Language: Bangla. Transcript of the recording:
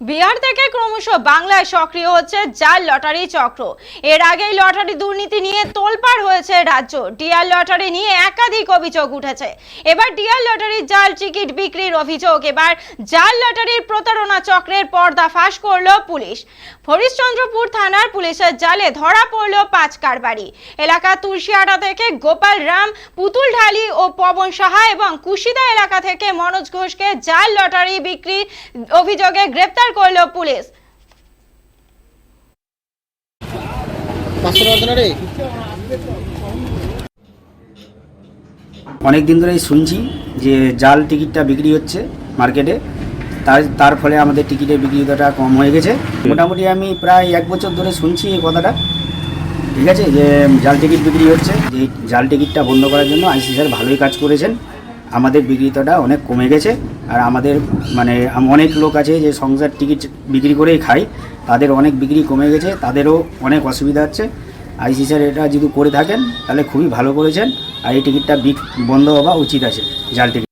বিহার থেকে ক্রমশ বাংলায় সক্রিয় হচ্ছে জাল লটারি চক্র। এর আগেই লটারি দুর্নীতি নিয়ে তোলপাড় হয়েছে রাজ্য। ডিআর লটারি নিয়ে একাধিক অভিযোগ উঠেছে। এবার ডিআর লটারির জাল টিকিট বিক্রির অভিযোগ। এবার জাল লটারির প্রতারণা চক্রের পর্দা ফাঁস করল পুলিশ। হরিশ্চন্দ্রপুর থানার পুলিশের জালে ধরা পড়ল পাঁচ কারবারি। এলাকা তুলসিয়াটা থেকে গোপাল রাম, পুতুল ঢালি ও পবন সাহা এবং কুশিদা এলাকা থেকে মনোজ ঘোষকে জাল লটারি বিক্রির অভিযোগে গ্রেপ্তার করল পুলিশ। অনেক দিন ধরেই শুনছি যে জাল টিকিটটা বিক্রি হচ্ছে মার্কেটে। তার তার ফলে আমাদের টিকিটের বিক্রিটা কম হয়ে গেছে। মোটামুটি আমি প্রায় এক বছর ধরে শুনছি এই কথাটা। ঠিক আছে? যে জাল টিকিট বিক্রি হচ্ছে। যে জাল টিকিটটা বন্ধ করার জন্য আইসি স্যার ভালোই কাজ করেছেন। আমাদের বিক্রিতাটা অনেক কমে গেছে। আর আমাদের মানে অনেক লোক আছে যে সংসার টিকিট বিক্রি করেই খায়। তাদের অনেক বিক্রি কমে গেছে, তাদেরও অনেক অসুবিধা হচ্ছে। আইসি স্যার এটা যদি করে থাকেন, তাহলে খুবই ভালো করেছেন। আর এই টিকিটটা বিক, বন্ধ হওয়া উচিত আছে, জাল টিকিট।